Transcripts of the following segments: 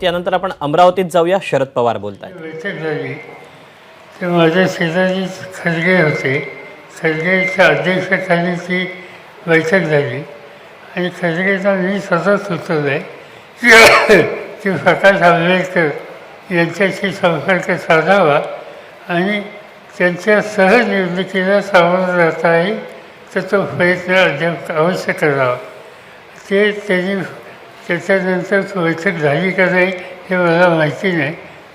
त्यानंतर आपण अमरावतीत जाऊया. शरद पवार बोलताय बैठक झाली ते माझ्या शेजारी खरगे होते. खरगेच्या अध्यक्षाखाली ती बैठक झाली. आणि खरगेचा मी स्वतः सुचवलं आहे. की प्रकाश आंबेडकर यांच्याशी संपर्क साधावा आणि त्यांच्या सहनिवडणुकीला सामोरं जाता येईल तर तो प्रयत्न अद्याप अवश्य करावा. ते त्यांनी त्याच्यानंतर बैठक झाली का नाही हे मला माहिती नाही.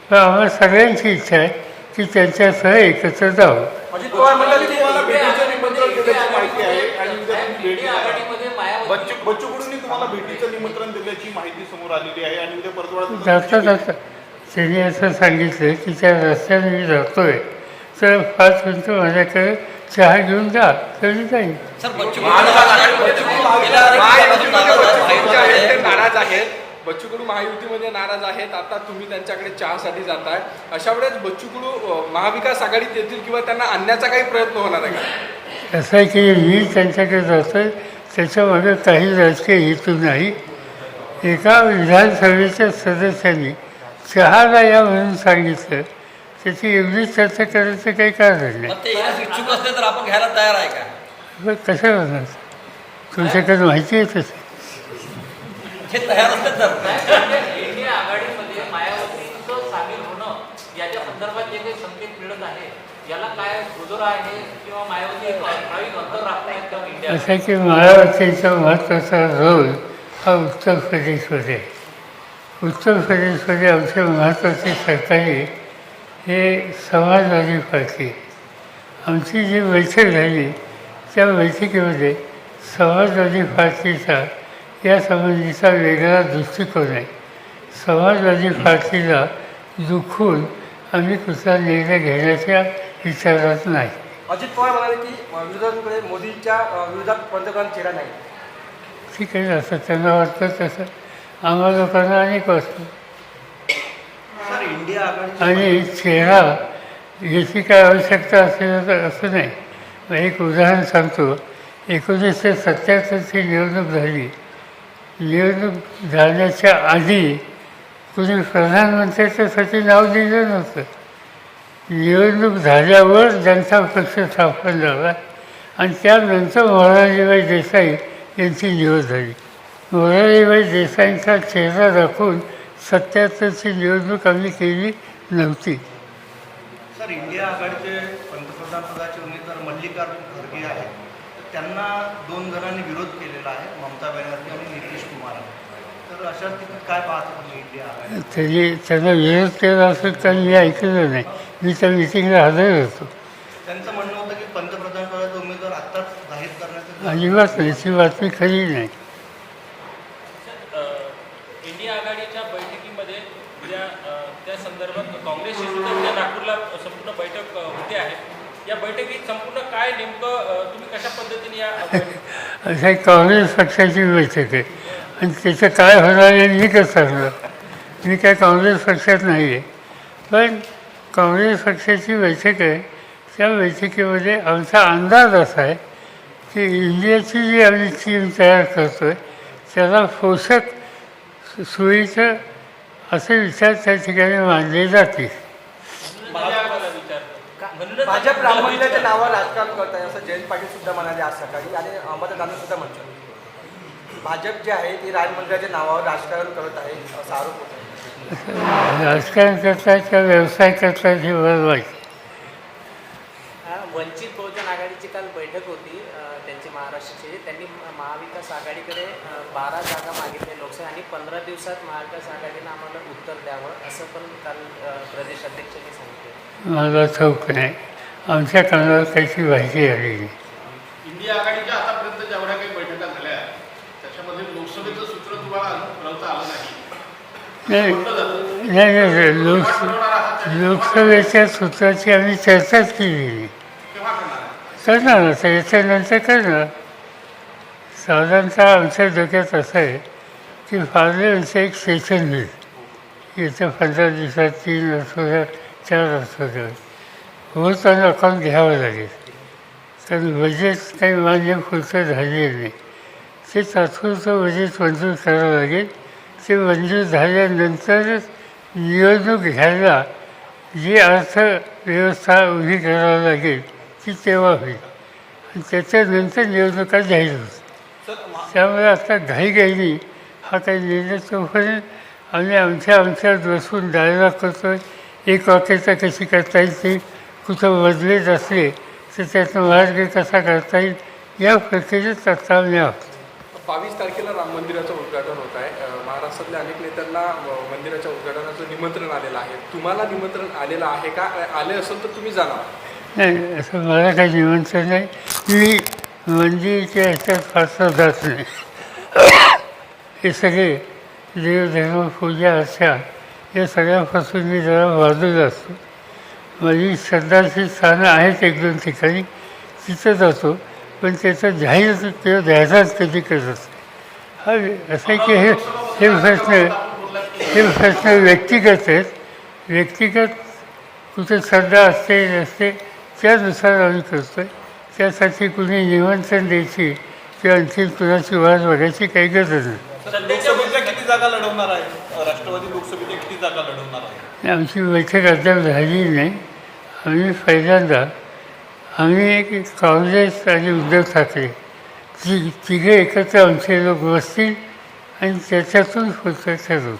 पण आम्हाला सगळ्यांची इच्छा आहे की त्यांच्यासह एकत्र जावं. अजित पवार म्हणाले की मला भेटीचं निमंत्रण दिल्याची माहिती आहे. आणि उद्या तुम्ही भेट घेणार. बच्चू बच्चू कडूंनी तुम्हाला भेटीचं निमंत्रण दिल्याची माहिती समोर आलेली आहे आणि उद्या परतवाडात जाता जाता. त्यांनी असं सांगितलं की त्या रस्त्याने मी जातोय. तर पाच मिनटं माझ्याकडे चहा घेऊन जा तरी जाईल बच्चू ते नाराज आहेत बच्चू कडू महायुतीमध्ये नाराज आहेत. आता तुम्ही त्यांच्याकडे चहासाठी जाताय. अशा वेळेस बच्चू कडू अं, महाविकास आघाडीत येतील किंवा त्यांना आणण्याचा काही प्रयत्न होणार आहे का? असं आहे की मी त्यांच्याकडे जातोय. त्याच्यामागे काही राजकीय हेतू नाही. एका विधानसभेच्या सदस्यांनी चहाला या म्हणून सांगितलं. त्याची एवढी चर्चा करायचं काही कारण नाही. मग ते येण्यास इच्छुक असले तर आपण घ्यायला तयार आहे का? कसं होणार? तुमच्याकडे माहिती आहे तसं. हे तयार असले तर. एनडीए आघाडीमध्ये मायावतीचं सामील होणं याच्या संदर्भात जे काही संकेत मिळत आहे याला काय दुजोरा आहे किंवा मायावती एक ठराविक अंतर राखतायत का इंडिया असं की मायावतीचा महत्त्वाचा रोल हा उत्तर प्रदेशमध्ये आहे. उत्तर प्रदेशमध्ये आमचे महत्त्वाचे सरकारी हे समाजवादी पार्टी. आमची जी बैठक झाली त्या बैठकीमध्ये समाजवादी पार्टीचा या संबंधीचा वेगळा दृष्टिकोन आहे. समाजवादी पार्टीला दुखून आम्ही कुठला निर्णय घेण्याच्या विचारात नाही. अजित पवार म्हणाले की अ, विरोधकांकडे मोदींच्या विरोधात पंतप्रधान चेहरा नाही. ठीक आहे असं त्यांना वाटतं तसं. आम्हा लोकांना अनेक वाटतं. आणि चेहरा याची काय आवश्यकता असेल तर असं नाही. एक उदाहरण सांगतो. एकोणीसशे सत्याहत्तरची निवडणूक झाली. निवडणूक झाल्याच्या आधी कुणी प्रधानमंत्र्याच्यासाठी नाव दिलं नव्हतं. निवडणूक झाल्यावर जनता पक्ष स्थापन झाला आणि त्यानंतर मोरारजीभाई देसाई यांची निवड झाली. मोरारजीभाई देसाईंचा चेहरा दाखवून सत्याहत्तरची निवडणूक आम्ही केली नव्हती. सर इंडिया आघाडीचे पंतप्रधान पदाचे उमेदवार मल्लिकार्जुन खरगे आहेत. त्यांना दोन जणांनी विरोध केलेला आहे ममता बॅनर्जी आणि नितीश कुमार. तर अशा स्थितीत काय पाहता इंडिया त्यांना विरोध केला असेल तर मी ऐकलं नाही. मी त्या मिटिंगला हजर होतो. त्यांचं म्हणणं होतं की पंतप्रधान पदाचे उमेदवार आत्ताच जाहीर करण्याचं अजिबात नाही ती बातमी खरी नाही इंडिया आघाडीच्या बैठकीमध्ये उद्या अ, त्या संदर्भात काँग्रेसची सुद्धा उद्या नागपूरला संपूर्ण आहे. या बैठकीत संपूर्ण काय नेमकं तुम्ही कशा पद्धतीने या अ, बैठकीत असं एक काँग्रेस पक्षाची बैठक आहे. आणि त्याचं काय होणार आहे मी कसं सांगणार? मी काय काँग्रेस पक्षात नाही आहे. पण काँग्रेस पक्षाची बैठक आहे. त्या बैठकीमध्ये आमचा अंदाज असा आहे की इंडियाची जी आम्ही टीम तयार करतो आहे त्याला पोषक सोयीचं असे विचार त्या ठिकाणी मांडले जातील. भाजप राम मंदिराच्या नावावर राजकारण करत आहे असं जयंत पाटील सुद्धा म्हणाले आज सकाळी आणि अहमददान सुद्धा म्हणतो भाजप जे आहे ती राम मंदिराच्या नावावर राजकारण करत आहे असा आरोप होतो. राजकारण करतात का व्यवसाय करतात हे बरं माहिती वंचित बहुजन आघाडीची काल बैठक होती त्यांची महाराष्ट्राची. त्यांनी महाविकास आघाडीकडे बारा जागा मागितल्या लोकसभा आणि पंधरा दिवसात महाविकास आघाडीनं आम्हाला उत्तर द्यावं असं पण काल प्रदेश अध्यक्षांनी सांगितलं. मला ठाऊक नाही. आमच्या कानावर त्याची माहिती आली नाही इंडिया आघाडीच्या आतापर्यंत जेवढ्या काही बैठका झाल्या त्याच्यामध्ये लोकसभेचं सूत्र तुम्हाला आलं नाही. नाही नाही नाही, नाही लोक लोकसभेच्या सूत्राची आम्ही चर्चाच केली. करणार? आता याच्यानंतर करणार. साधारणतः आमच्या डोक्यात असं आहे की पार्लमेंटचं एक सेशन होईल. येत्या पंधरा दिवसात तीन आठवड्यात चार आठवड्यात होताना अकाउंट घ्यावं लागेल. कारण बजेट काही मान्य पुरतं झालेलं नाही. ते तात्पुरतं बजेट मंजूर करावं लागेल. ते मंजूर झाल्यानंतरच निवडणूक घ्यायला जी अर्थव्यवस्था उभी करावी लागेल ती तेव्हा होईल. आणि त्याच्यानंतर निवडणुका जाहीर होत त्यामुळे आता घाईघाईनी हा काही निर्णय तोपर्यंत आम्ही आमच्या आमच्यात बसून डायलॉग करतो एक वाक्यता कशी करता येईल ती कुठं बदलेत असले तर त्यातनं मार्ग कसा करता येईल. या प्रक्रियेत आम्ही आहोत बावीस तारखेला राम मंदिराचं उद्घाटन होत आहे. महाराष्ट्रातल्या अनेक नेत्यांना मंदिराच्या उद्घाटनाचं निमंत्रण आलेलं आहे. तुम्हाला निमंत्रण आलेलं आहे का? आले असेल तर तुम्ही जाणार. नाही असं मला काही निमंत्रण नाही. मी मंदिरच्या ह्याच्यात फारसा जात नाही. हे सगळे देवधर्म पूजा अर्चा या सगळ्यापासून मी जरा बाजूला असतो. माझी श्रद्धाची स्थानं आहेत एक दोन ठिकाणी तिथं जातो पण त्याचा जाहीर किंवा ध्यानात कधी करत असते. हा असं आहे की हे हे प्रश्न हे प्रश्न व्यक्तिगत आहेत. व्यक्तिगत कुठे श्रद्धा असते नसते त्यानुसार आम्ही करतो आहे त्यासाठी कुणी निमंत्रण द्यायची किंवा आणखी कुणाची वाद बघायची काही गरज नाही. आमची बैठक अद्याप झाली नाही. आम्ही पहिल्यांदा आम्ही एक काँग्रेस आणि उद्धव ठाकरे ति तिघे एकत्र आमचे लोक बसतील आणि त्याच्यातून होतं ठरवतील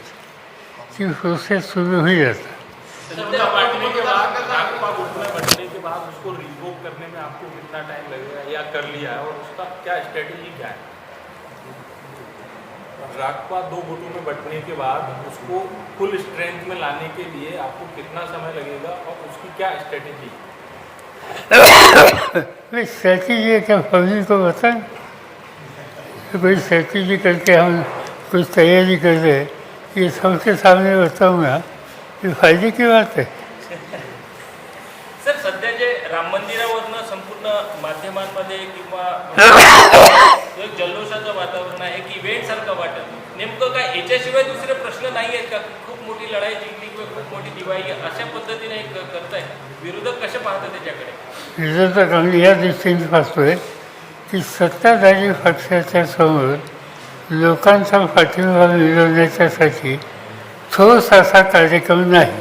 ती प्रोसेस सुरू होईल आता. रागपा दो गुटों में बंटने के बाद उसको फुल स्ट्रेंथ में लाने के लिए आपको कितना समय लगेगा और उसकी क्या स्ट्रेटेजी स्ट्रैटेजी क्या? पब्लिक को बताएँ तो कोई स्ट्रैटेजी करके हम कुछ तैयारी कर रहे ये सबके सामने बताऊँगा। ये फ़ायदे की बात है। माध्यमांमध्ये किंवा एक जल्लोषाचं वातावरण आहे एक इव्हेंट सारखं वाटत नेमकं काय याच्याशिवाय दुसरे प्रश्न नाही आहेत का? खूप मोठी लढाई जिंकली किंवा खूप मोठी दिवाळी अशा पद्धतीने करताय. विरोधक कसे पाहतात त्याच्याकडे? विरोधक आम्ही या दृष्टीने पाहतोय की सत्ताधारी पक्षाच्या समोर लोकांचा पाठिंबा मिळवण्याच्यासाठी ठोस असा कार्यक्रम नाही.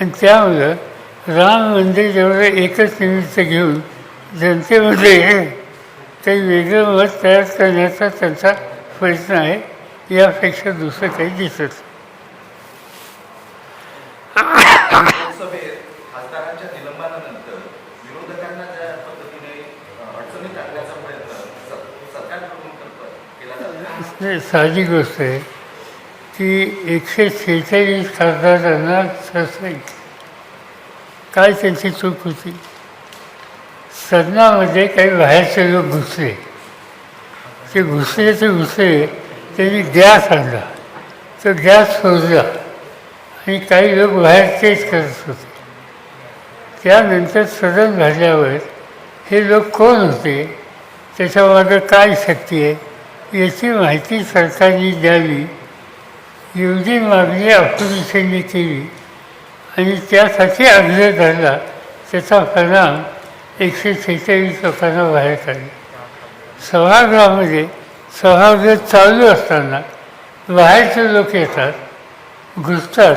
आणि त्यामुळं राम मंदिर जेवढं एकच निमित्त घेऊन जनतेमध्ये काही वेगळं मत तयार करण्याचा त्यांचा प्रयत्न आहे यापेक्षा दुसरं काही दिसत नाही. लोकसभेत खासदारांच्या निलंबनानंतर विरोधकांना ज्या पद्धतीने अ, अडचणीत टाकण्याचा प्रयत्न स- सरकारकडून करत- केला जातो नाही, साहजिक गोष्ट आहे की एकशे सेहेचाळीस खासदारांना काय त्यांची चूक होती सदनामध्ये काही बाहेरचे लोक घुसले ते घुसले ते घुसले त्यांनी गॅस आणला. तो गॅस सोडला. आणि काही लोक बाहेर तेच करत होते. त्यानंतर सदन झाल्यावर हे लोक कोण होते? त्याच्यामागं काय शक्ती आहे? याची माहिती सरकारने द्यावी. एवढी मागणी अपोजिशनने केली. आणि त्यासाठी आग्रह धरला. त्याचा परिणाम एकशे सेहेचाळीस लोकांना बाहेर काढले. सभागृहामध्ये सभागृह चालू असताना बाहेरचे लोक येतात घुसतात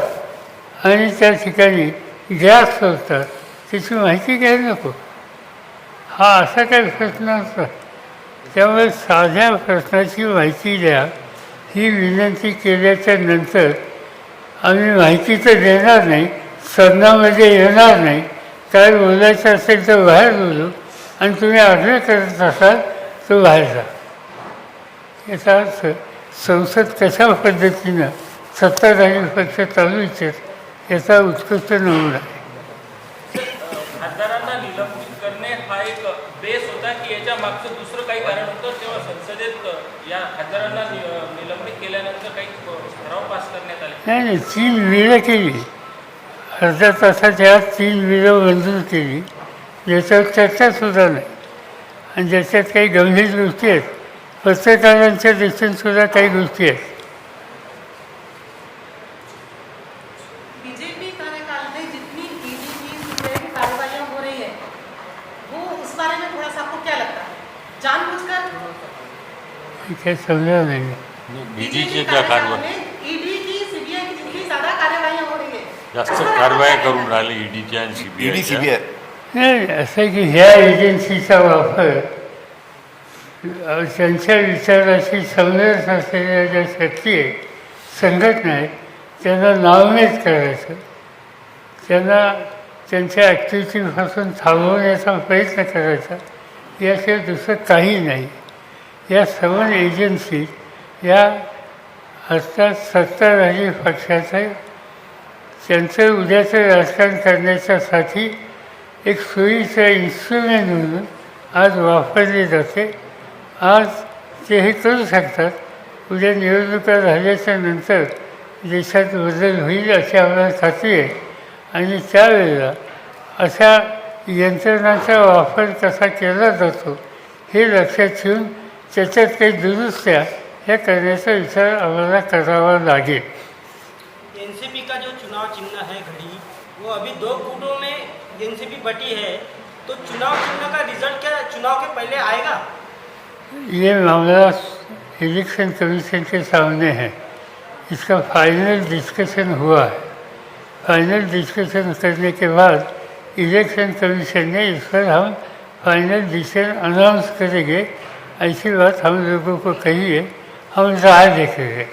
आणि त्या ठिकाणी गॅस सोडतात. त्याची माहिती घ्यायला नको. हा असा काही प्रश्न असतो? त्यामुळे साध्या प्रश्नाची माहिती द्या. ही विनंती केल्याच्यानंतर आम्ही माहिती तर देणार नाही सदनामध्ये येणार नाही. काय बोलायचं असेल तर बाहेर बोलू. आणि तुम्ही आग्रह करत असाल तर बाहेर जा. याचा अर्थ संसद कशा पद्धतीनं सत्ताधारी पक्ष चालू इच्छित याचा उत्कृष्ट नमुना. आहे खासदारांना निलंबित करणे हा एक बेस होता की याच्या मागचं दुसरं काही कारण होतं तेव्हा संसदेत या खासदारांना नि- निलंबित केल्यानंतर काही ठराव पास करण्यात आले. नाही नाही तीन विलं केली. अर्ध्या तासाच्या आत तीन विलं मंजूर केली. ज्याच्यावर चर्चासुद्धा नाही. आणि ज्याच्यात काही गंभीर गोष्टी आहेत पत्रकारांच्या दृष्टीनंसुद्धा काही गोष्टी आहेत. बीजेपी कार्यकाल में जितनी ईडी की जास्त कारवाया करून राहिले ईडीच्या आणि ईडी सीबीआय नाही असं आहे की ह्या एजन्सीचा वापर अ, त्यांच्या विचाराशी समजत असलेल्या ज्या शक्ती आहेत संघटना आहेत त्यांना नावमेद करायचं. त्यांना त्यांच्या ॲक्टिव्हिटीपासून थांबवण्याचा प्रयत्न करायचा. याशिवाय दुसरं काही नाही. या सर्व एजन्सी या असतात सत्ताधारी पक्षाचं त्यांचं उद्याचं राजकारण करण्याच्यासाठी एक सोयीचं इन्स्ट्रुमेंट म्हणून आज वापरले जाते. आज ते हे करू शकतात. उद्या निवडणुका झाल्याच्यानंतर देशात बदल होईल अशी आम्हाला खात्री आहे. आणि त्यावेळेला अशा यंत्रणांचा वापर कसा केला जातो हे लक्षात ठेवून त्याच्यात काही दुरुस्त्या ह्या करण्याचा विचार आम्हाला करावा लागेल. एनसीपी का जो चुनाव चिन्ह है घड़ी, वो अभी दो गुटों में एनसीपी बटी है। तो चुनाव चिन्ह का रिज़ल्ट क्या, चुनाव के पहले आएगा? ये मामला इलेक्शन कमीशन के सामने है। इसका फाइनल डिस्कशन हुआ है। फाइनल डिस्कशन करने के बाद इलेक्शन कमीशन ने इस पर हम फाइनल डिसीज़न अनाउंस करेंगे। ऐसी बात हम लोगों को कही है हम राह देखेंगे।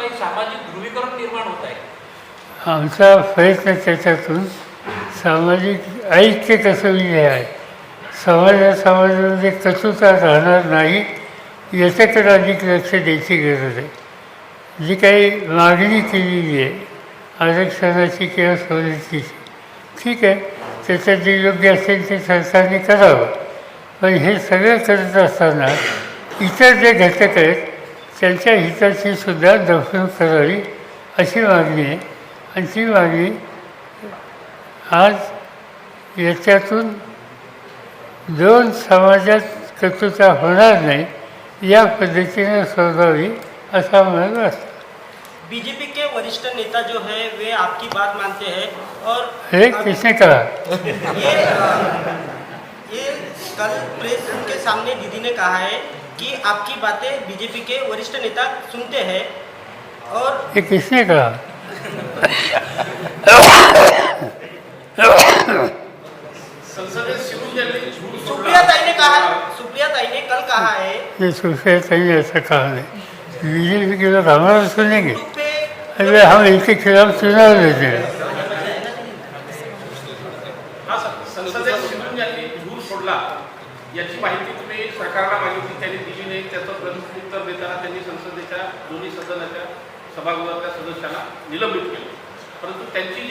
काही सामाजिक ध्रुवीकरण निर्माण होत आहे? आमचा प्रयत्न त्याच्यातून सामाजिक ऐक्य कसं विजय आहे? समाजा समाजामध्ये कचुता राहणार नाही याच्याकडे अधिक लक्ष द्यायची गरज आहे. जी काही मागणी केलेली आहे आरक्षणाची किंवा सवलतीची ठीक आहे त्याच्यात जे योग्य असेल ते सरकारने करावं. पण हे सगळं करत असताना इतर जे घटक आहेत त्यांच्या हिताची सुद्धा दफन करावी अशी मागणी आहे. आणि ती मागणी आज याच्यातून दोन समाजात कटुता होणार नाही या पद्धतीने सोडवावी असं आम्हाला वाटतं बीजेपी के वरिष्ठ नेता जो है वे आपकी बात मानते हैं और हे किसने कहा? ये ये कल प्रेस के सामने दीदी ने कहा है कि आपकी बातें बीजेपी के वरिष्ठ नेता सुनते हैं और ये किसने कहा? सुप्रिया ताई ने कहा सुप्रिया ताई ने कल कहा है ये सुफिया नहीं ऐसा कहा नहीं बीजेपी के लोग हमारा सुनेंगे। अरे हम इनके खिलाफ चुनाव लेते हैं हा।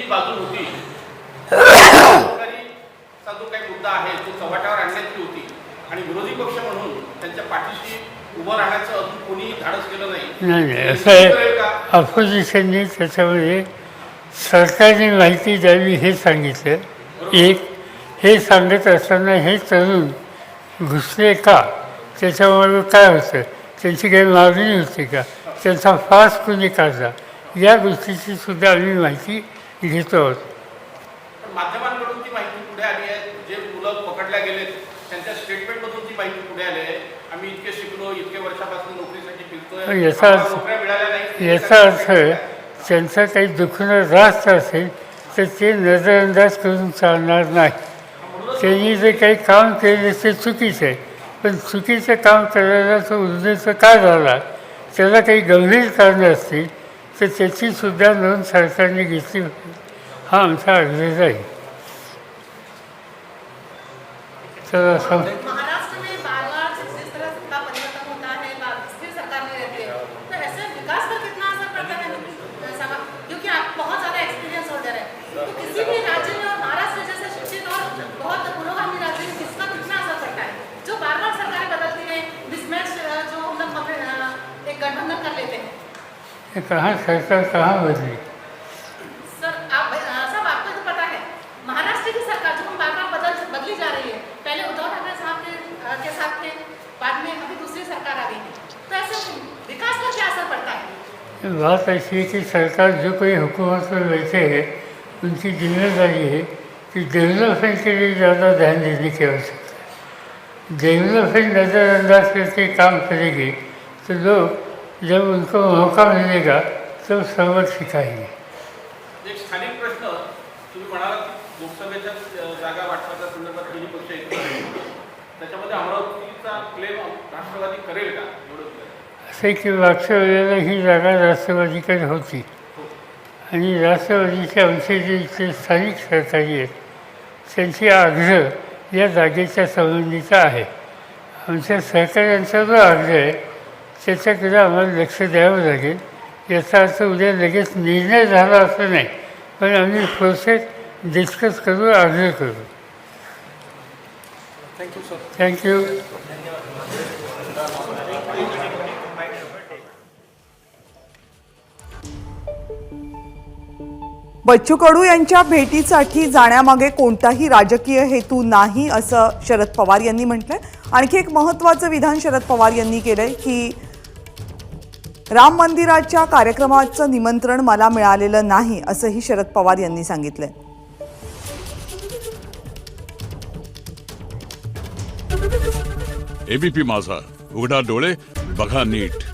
बाजू होती. जो काही मुद्दा आहे तो चव्हाट्यावर आणण्याची होती आणि विरोधी पक्ष म्हणून त्यांच्या पाठीशी उभं राहण्याचं अजून कोणी धाडस केलं नाही. असं आहे. अपोजिशनने त्याच्यामध्ये सरकारने माहिती द्यावी हे सांगितलं. एक हे सांगत असताना हे तरुण घुसले का? त्याच्यामुळे काय होतं? त्यांची काही मागणी होती का? त्यांचा फास कोणी काढला? या गोष्टीची सुद्धा आम्ही माहिती घेतो. माध्यमांकडून ती माहिती पुढे आली आहे. जे मुलं पकडल्या गेलेत त्यांच्या स्टेटमेंटमधून ती माहिती पुढे आली आहे. आम्ही इतके शिकलो इतके वर्षापासून नोकरीसाठी फिरतोय. याचा अर्थ याचा अर्थ त्यांचा काही दुखणं रास्त असेल तर ते नजरअंदाज करून चालणार नाही. त्यांनी जे काही काम केले ते चुकीचं आहे. पण चुकीचं काम करायला तो उद्देश का झाला? त्याला काही गंभीर कारणं असतील? तर त्याची सुद्धा नोंद सरकारने घेतली हा आमचा आग्रह आहे. तर असं महाराष्ट्र में बार बार जिस तरह सत्ता परिवर्तन होता है बार- स्थिर सरकार में रहती है तो ऐसे विकास पर कितना असर पड़ता है सभा क्योंकि आप बहुत ज़्यादा एक्सपीरियंस होल्डर है तो किसी भी राज्य में और महाराष्ट्र जैसे शिक्षित और बहुत पुरोगामी राज्य में किसका कितना असर पड़ता है जो बार बार सरकारें बदलती हैं मिसमैच जो हम लोग पकड़- अ, एक गठबंधन कर लेते हैं हे कहाँ सरकार कहाँ बदली? सर आप अ, सब आपको तो पता है महाराष्ट्र की सरकार जो हम बार बार बदल बदली जा रही है पहले उद्धव ठाकरे साहब के अ, के साथ थे बाद में अभी दूसरी सरकार आ गई है तो ऐसे विकास पर क्या असर पड़ता है? बात ऐसी है कि सरकार जो कोई हुकूमत पर बैठे हैं उनकी जिम्मेदारी है कि डेवलपमेंट के लिए ज़्यादा ध्यान देने की आवश्यकता है। डेवलपमेंट नज़रअंदाज करके काम करेंगे तो लोग जब उनको मौका मिलेगा तो सबक सिखाएंगे एक स्थानिक प्रश्न तुम्ही म्हणालात की लोकसभेच्या अ, जागा वाटपाच्या संदर्भात दोन्ही पक्ष एकत्र आहेत. त्याच्यामध्ये अमरावतीचा क्लेम राष्ट्रवादी करेल का? निवडणुकीत असे की मागच्या वेळेला ही जागा राष्ट्रवादीकडे होती? आणि राष्ट्रवादीचे आमचे जे स्थानिक सहकारी आहेत त्यांची आग्रह या जागेच्या संबंधीचा आहे. आमच्या सहकाऱ्यांचा जो आग्रह आहे त्याच्याकडे आम्हाला लक्ष द्यावं लागेल. याचा अर्थ उद्या लगेच निर्णय झाला असं नाही पण आम्ही प्रोसेस डिस्कस करू आग्रह करू. Thank you sir thank you Bachchu Kadu यांच्या भेटीसाठी जाण्यामागे कोणताही राजकीय हेतू नाही असं शरद पवार यांनी म्हटलंय. आणखी एक महत्त्वाचं विधान शरद पवार यांनी केलंय की राम मंदिराच्या कार्यक्रमाचं निमंत्रण मला मिळालेलं नाही असंही शरद पवार यांनी सांगितलं एबीपी माझा. उघडा डोळे बघा नीट.